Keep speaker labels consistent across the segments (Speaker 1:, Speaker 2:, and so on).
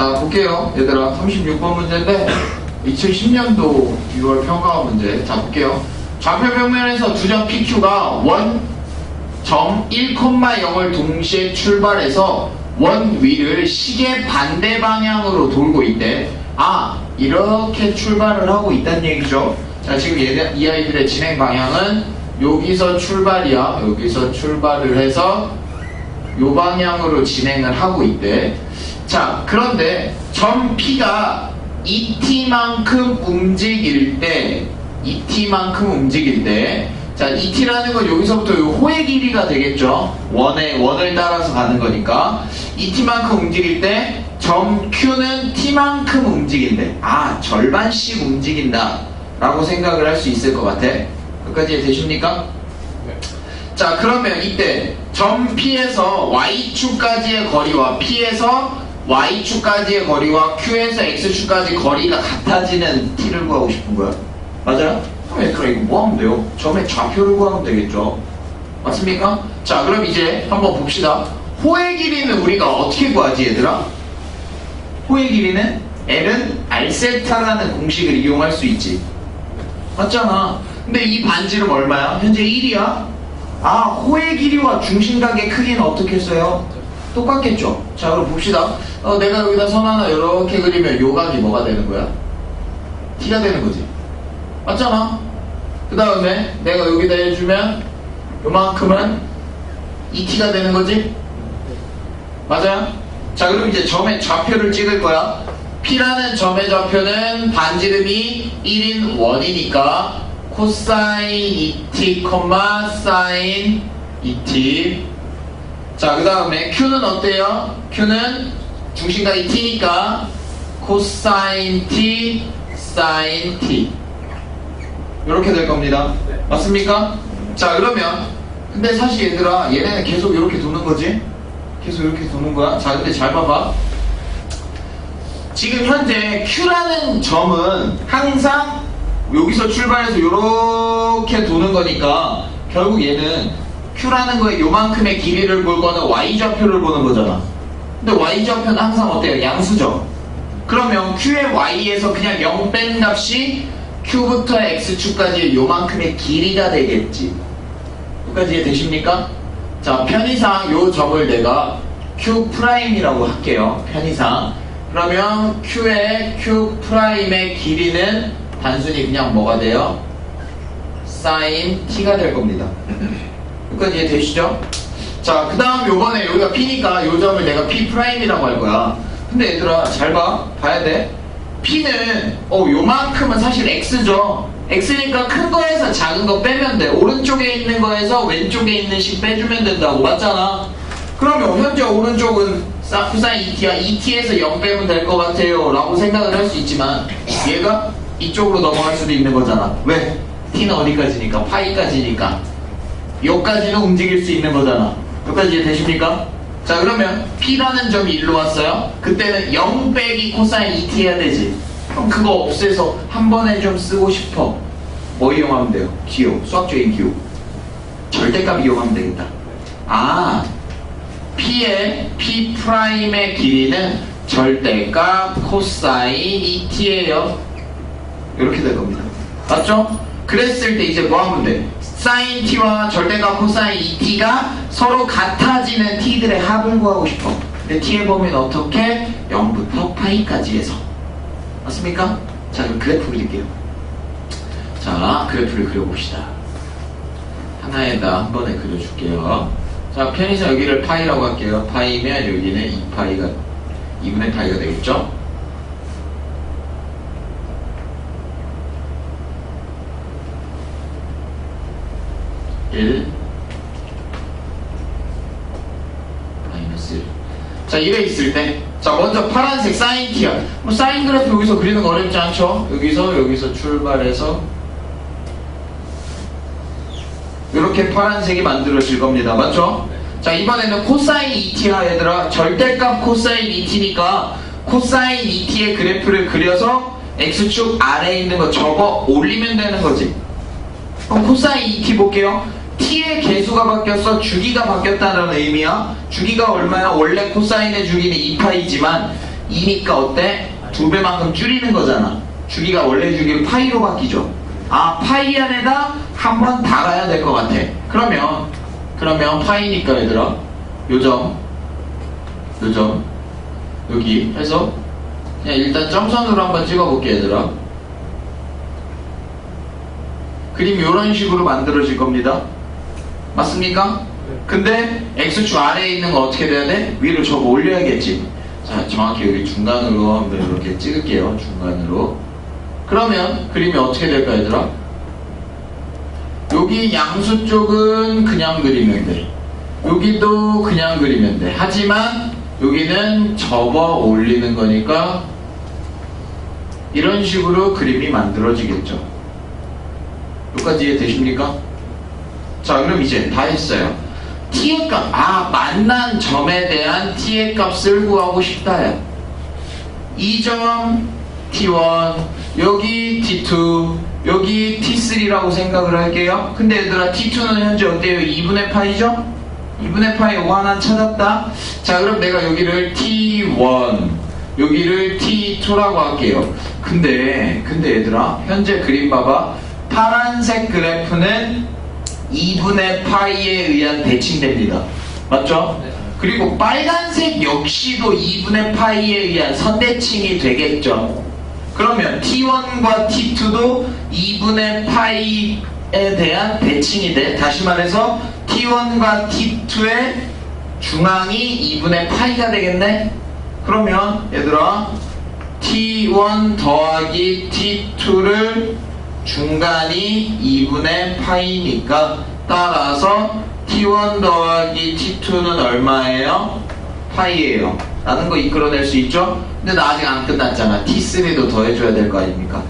Speaker 1: 자, 볼게요. 얘들아, 36번 문제인데, 2010년도 6월 평가원 문제. 자, 볼게요. 좌표 평면에서 두 점 PQ가 원, 점 1,0을 동시에 출발해서 원 위를 시계 반대 방향으로 돌고 있대. 아, 이렇게 출발을 하고 있다는 얘기죠. 자, 지금 얘, 이 아이들의 진행 방향은 여기서 출발이야. 여기서 출발을 해서 요 방향으로 진행을 하고 있대. 자, 그런데 점 P가 ET만큼 움직일 때, ET만큼 움직일 때, 자, ET라는 건 여기서부터 요 호의 길이가 되겠죠? 원의, 원을 따라서 가는 거니까. ET만큼 움직일 때, 점 Q는 T만큼 움직인대. 아, 절반씩 움직인다. 라고 생각을 할 수 있을 것 같아. 끝까지 되십니까? 자 그러면 이때 점 P에서 Y축까지의 거리와 P에서 Y축까지의 거리와 Q에서 X축까지 거리가 같아지는 T를 구하고 싶은 거야 맞아요? 그럼 얘들아 이거 뭐 하면 돼요? 점의 좌표를 구하면 되겠죠 맞습니까? 자 그럼 이제 한번 봅시다 호의 길이는 우리가 어떻게 구하지 얘들아? 호의 길이는 L은 R세타라는 공식을 이용할 수 있지 맞잖아 근데 이 반지름 얼마야? 현재 1이야 아, 호의 길이와 중심각의 크기는 어떻게 써요? 똑같겠죠? 자, 그럼 봅시다. 어, 내가 여기다 선 하나 이렇게 그리면 요각이 뭐가 되는 거야? t가 되는 거지. 맞잖아? 그 다음에 내가 여기다 해주면 요만큼은 2t가 되는 거지? 맞아요? 자, 그럼 이제 점의 좌표를 찍을 거야. P라는 점의 좌표는 반지름이 1인 원이니까 코사인 2t, 사인 2t. 자, 그 다음에 q는 어때요? q는 중심각이 t니까 코사인 t, 사인 t. 이렇게 될 겁니다. 맞습니까? 자, 그러면 근데 사실 얘들아, 얘네는 계속 이렇게 도는 거지? 계속 이렇게 도는 거야. 자, 근데 잘 봐봐. 지금 현재 Q라는 점은 항상 여기서 출발해서 이렇게 도는 거니까 결국 얘는 Q라는 거에 요만큼의 길이를 볼 거는 Y좌표를 보는 거잖아. 근데 Y좌표는 항상 어때요? 양수죠. 그러면 Q의 Y에서 그냥 0 뺀 값이 Q부터 X축까지 요만큼의 길이가 되겠지. 끝까지 이해되십니까? 자, 편의상 요 점을 내가 Q 프라임이라고 할게요. 편의상. 그러면 Q의 Q 프라임의 길이는 단순히 그냥 뭐가 돼요? 사인 T가 될 겁니다. 여기까지 이해되시죠? 자, 그 다음 요번에 여기가 P니까 요 점을 내가 P 프라임이라고 할 거야. 근데 얘들아, 잘 봐. 봐야 돼. P는, 어, 요만큼은 사실 X죠. X니까 큰 거에서 작은 거 빼면 돼. 오른쪽에 있는 거에서 왼쪽에 있는 식 빼주면 된다고. 맞잖아? 그러면 현재 오른쪽은 사- 코사인 2t야 2t에서 0 빼면 될 것 같아요 라고 생각을 할 수 있지만 얘가 이쪽으로 넘어갈 수도 있는 거잖아. 왜? t는 어디까지니까? 파이까지니까. 여기까지는 움직일 수 있는 거잖아. 여기까지 되십니까? 자 그러면 p라는 점이 일로 왔어요. 그때는 0 빼기 코사인 2t 해야 되지. 그럼 그거 없애서 한 번에 좀 쓰고 싶어. 뭐 이용하면 돼요? 기호. 수학적인 기호. 절대값 이용하면 되겠다. 아 P의 P 프라임의 길이는 절대값 코사인 2t예요. 이렇게 될 겁니다. 맞죠? 그랬을 때 이제 뭐 하면 돼? 사인 t와 절대값 코사인 2t가 서로 같아지는 t들의 합을 구하고 싶어. 근데 t의 범위는 어떻게? 0부터 파이까지 해서. 맞습니까? 자, 그럼 그래프 그릴게요. 자, 그래프를 그려봅시다. 하나에다 한 번에 그려줄게요. 자, 편의상 여기를 파이라고 할게요. 파이면 여기는 2파이가 2분의 파이가 되겠죠? 일 마이너스 1. 자, 이래 있을 때, 자, 먼저 파란색 사인 t야. 뭐 사인 그래프 여기서 그리는 거 어렵지 않죠? 여기서, 여기서 출발해서, 이렇게 파란색이 만들어질 겁니다. 맞죠? 자, 이번에는 코사인 2t야, 얘들아. 절대값 코사인 2t니까 코사인 2t의 그래프를 그려서 x축 아래에 있는 거 접어 올리면 되는 거지. 그럼 코사인 2t 볼게요. T의 개수가 바뀌었어, 주기가 바뀌었다는 의미야. 주기가 얼마야? 원래 코사인의 주기는 2파이지만 2니까 어때? 두 배만큼 줄이는 거잖아. 주기가 원래 주기를 파이로 바뀌죠. 아, 파이 안에다 한 번 다 가야 될 것 같아. 그러면, 그러면 파이니까 얘들아, 요점, 요점, 여기 해서 그냥 일단 점선으로 한번 찍어볼게 얘들아. 그림 이런 식으로 만들어질 겁니다. 맞습니까? 근데 x축 아래에 있는 거 어떻게 돼야 돼? 위로 접어 올려야겠지. 자, 정확히 여기 중간으로 한번 이렇게 찍을게요. 중간으로. 그러면 그림이 어떻게 될까, 얘들아? 여기 양수 쪽은 그냥 그리면 돼. 여기도 그냥 그리면 돼. 하지만 여기는 접어 올리는 거니까 이런 식으로 그림이 만들어지겠죠. 여기까지 이해되십니까? 자, 그럼 이제 다 했어요. t의 값, 아, 만난 점에 대한 t의 값을 구하고 싶다요. 이 점 t1, 여기 t2, 여기 t3라고 생각을 할게요. 근데 얘들아, t2는 현재 어때요? 2분의 파이죠? 2분의 파이 5 하나 찾았다. 자, 그럼 내가 여기를 t1, 여기를 t2라고 할게요. 근데, 근데 얘들아, 현재 그림 봐봐. 파란색 그래프는 2분의 파이에 의한 대칭됩니다. 맞죠?
Speaker 2: 네.
Speaker 1: 그리고 빨간색 역시도 2분의 파이에 의한 선대칭이 되겠죠. 그러면 T1과 T2도 2분의 파이에 대한 대칭이 돼. 다시 말해서 T1과 T2의 중앙이 2분의 파이가 되겠네? 그러면 얘들아 T1 더하기 T2를 중간이 2분의 파이니까 따라서 T1 더하기 T2는 얼마예요? 파이예요. 라는 거 이끌어낼 수 있죠? 근데 나 아직 안 끝났잖아. T3도 더해줘야 될 거 아닙니까?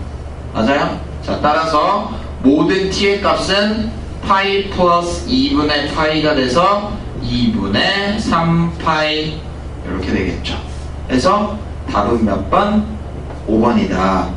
Speaker 1: 맞아요? 자, 따라서 모든 T의 값은 파이 플러스 2분의 파이가 돼서 2분의 3파이 이렇게 되겠죠. 그래서 답은 몇 번? 5번이다.